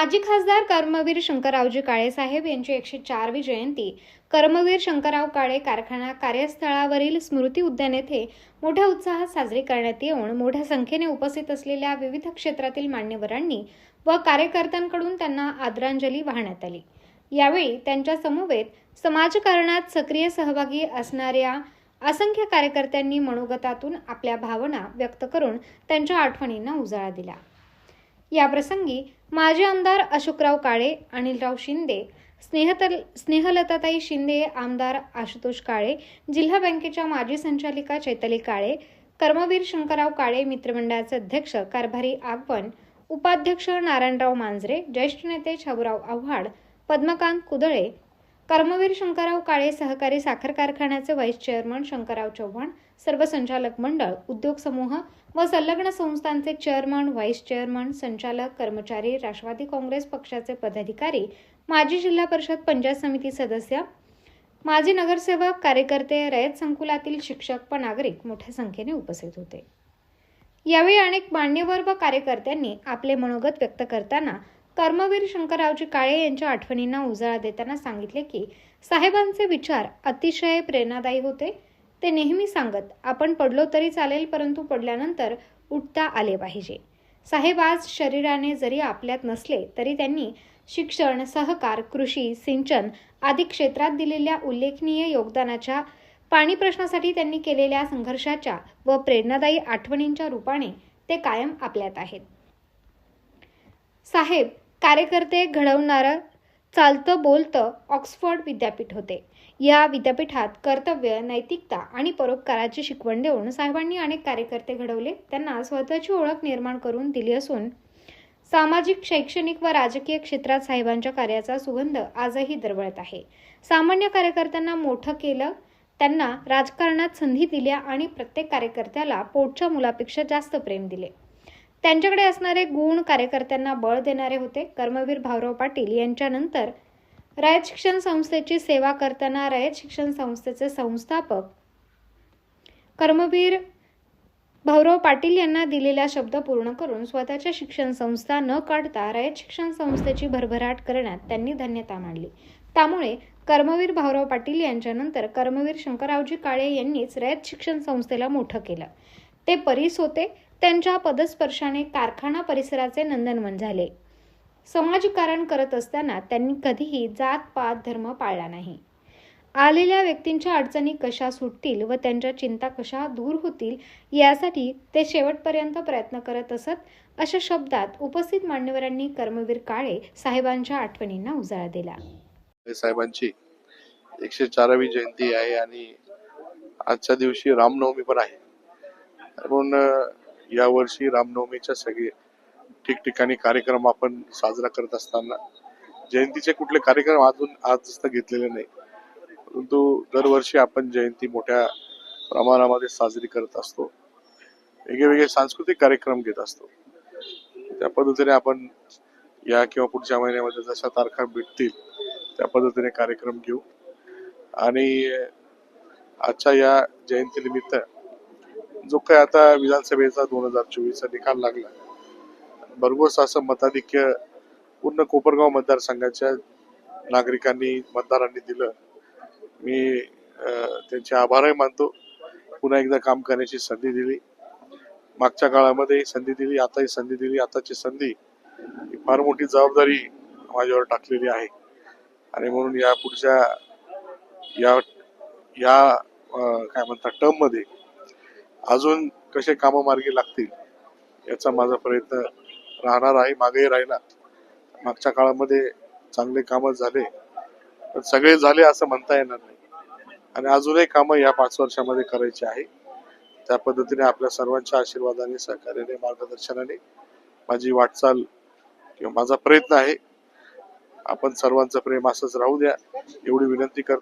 माजी खासदार कर्मवीर शंकररावजी काळे साहेब यांची एकशे चारवी जयंती. कर्मवीर शंकरराव काळे कारखाना कार्यस्थळावरील स्मृती उद्यान येथे मोठ्या उत्साहात साजरी करण्यात येऊन मोठ्या संख्येने उपस्थित असलेल्या विविध क्षेत्रातील मान्यवरांनी व कार्यकर्त्यांकडून त्यांना आदरांजली वाहण्यात आली. यावेळी त्यांच्या समवेत समाजकारणात सक्रिय सहभागी असणाऱ्या असंख्य कार्यकर्त्यांनी मनोगतातून आपल्या भावना व्यक्त करून त्यांच्या आठवणींना उजाळा दिला. याप्रसंगी माजी आमदार अशोकराव काळे अनिलराव शिंदे स्नेहतल स्नेहलताताई शिंदे आमदार आशुतोष काळे जिल्हा बँकेच्या माजी संचालिका चैतली काळे कर्मवीर शंकरराव काळे मित्रमंडळाचे अध्यक्ष कारभारी आगवण उपाध्यक्ष नारायणराव मांजरे ज्येष्ठ नेते छाबुराव आव्हाड पद्मकांत कुदळे कर्मवीर शंकरराव काळे सहकारी साखर कारखान्याचे व्हाईस चेअरमन शंकरराव चव्हाण सर्व संचालक मंडळ उद्योग समूह व संलग्न संस्थांचे चेअरमन व्हाईस चेअरमन संचालक कर्मचारी राष्ट्रवादी काँग्रेस पक्षाचे पदाधिकारी माजी जिल्हा परिषद पंचायत समिती सदस्य माजी नगरसेवक कार्यकर्ते रयत संकुलातील शिक्षक व नागरिक मोठ्या संख्येने उपस्थित होते. यावेळी अनेक मान्यवर व कार्यकर्त्यांनी आपले मनोगत व्यक्त करताना कर्मवीर शंकररावजी काळे यांच्या आठवणींना उजाळा देताना सांगितले की साहेबांचे विचार अतिशय प्रेरणादायी होते. ते नेहमी सांगत आपण पडलो तरी चालेल परंतु पडल्यानंतर उठता आले पाहिजे. साहेब आज शरीराने जरी आपल्यात नसले तरी त्यांनी शिक्षण सहकार कृषी सिंचन आदी क्षेत्रात दिलेल्या उल्लेखनीय योगदानाच्या पाणी प्रश्नासाठी त्यांनी केलेल्या संघर्षाच्या व प्रेरणादायी आठवणींच्या रूपाने ते कायम आपल्यात आहेत. साहेब कार्यकर्ते घडवणारं चालतं बोलतं ऑक्सफर्ड विद्यापीठ होते. या विद्यापीठात कर्तव्य नैतिकता आणि परोपकाराची शिकवण देऊन साहेबांनी अनेक कार्यकर्ते घडवले. त्यांना स्वतःची ओळख निर्माण करून दिली असून सामाजिक शैक्षणिक व राजकीय क्षेत्रात साहेबांच्या कार्याचा सुगंध आजही दरवळत आहे. सामान्य कार्यकर्त्यांना मोठं केलं त्यांना राजकारणात संधी दिल्या आणि प्रत्येक कार्यकर्त्याला पोटच्या मुलापेक्षा जास्त प्रेम दिले. त्यांच्याकडे असणारे गुण कार्यकर्त्यांना बळ देणारे होते. कर्मवीर भाऊराव पाटील यांच्यानंतर रयत शिक्षण संस्थेची सेवा करताना रयत शिक्षण संस्थेचे संस्थापक कर्मवीर भाऊराव पाटील यांना दिलेला शब्द पूर्ण करून स्वतःच्या शिक्षण संस्था न काढता रयत शिक्षण संस्थेची भरभराट करण्यात त्यांनी धन्यता मानली त्यामुळे कर्मवीर भाऊराव पाटील यांच्यानंतर कर्मवीर शंकररावजी काळे यांनीच रयत शिक्षण संस्थेला मोठं केलं. ते परीस होते. त्यांच्या पदस्पर्शाने कारखाना परिसराचे नंदनवन झाले. समाजकारण करत असताना त्यांनी कधीही जात पात धर्म पाळला नाही. आलेल्या व्यक्तींच्या अडचणी कशा सुटतील व त्यांच्या चिंता कशा दूर होतील यासाठी ते शेवटपर्यंत प्रयत्न करत असत अशा शब्दात उपस्थित मान्यवरांनी कर्मवीर काळे साहेबांच्या आठवणींना उजाळा दिला. साहेबांची एकशे चारावी जयंती आहे आणि आजच्या दिवशी रामनवमी पण आहे. म्हणून यावर्षी रामनवमीच्या सगळे ठिकठिकाणी कार्यक्रम आपण साजरा करत असताना जयंतीचे कुठले कार्यक्रम अजून आज घेतलेले नाही. परंतु दरवर्षी आपण जयंती मोठ्या प्रमाणामध्ये साजरी करत असतो. वेगवेगळे सांस्कृतिक कार्यक्रम घेत असतो. त्या पद्धतीने आपण या किंवा पुढच्या महिन्यामध्ये जशा तारखा भेटतील त्या पद्धतीने कार्यक्रम घेऊ. आणि आजच्या या जयंतीनिमित्त जो काय आता विधानसभेचा दोन हजार चोवीसचा निकाल लागला भरघोस असं मताधिक्य पूर्ण कोपरगाव मतदारसंघाच्या नागरिकांनी मतदारांनी दिलं. मी त्यांचे आभारही मानतो. पुन्हा एकदा काम करण्याची संधी दिली. मागच्या काळामध्ये संधी दिली आताही संधी दिली. आताची संधी ही फार मोठी जबाबदारी माझ्यावर टाकलेली आहे. आणि म्हणून या पुढच्या या या काय म्हणतात टर्ममध्ये अजून कसे कामं मार्गी लागतील याचा माझा प्रयत्न राहणार आहे मागेही राहिला मागच्या काळामध्ये चांगले कामं झाले पण सगळे झाले असं म्हणता येणार नाही. आणि अजूनही कामं या पाच वर्षामध्ये करायची आहे. त्या पद्धतीने आपल्या सर्वांच्या आशीर्वादाने सहकार्याने मार्गदर्शनाने माझी वाटचाल किंवा माझा प्रयत्न आहे. आपण सर्वांचं प्रेम असंच राहू द्या. एवढी विनंती करतो.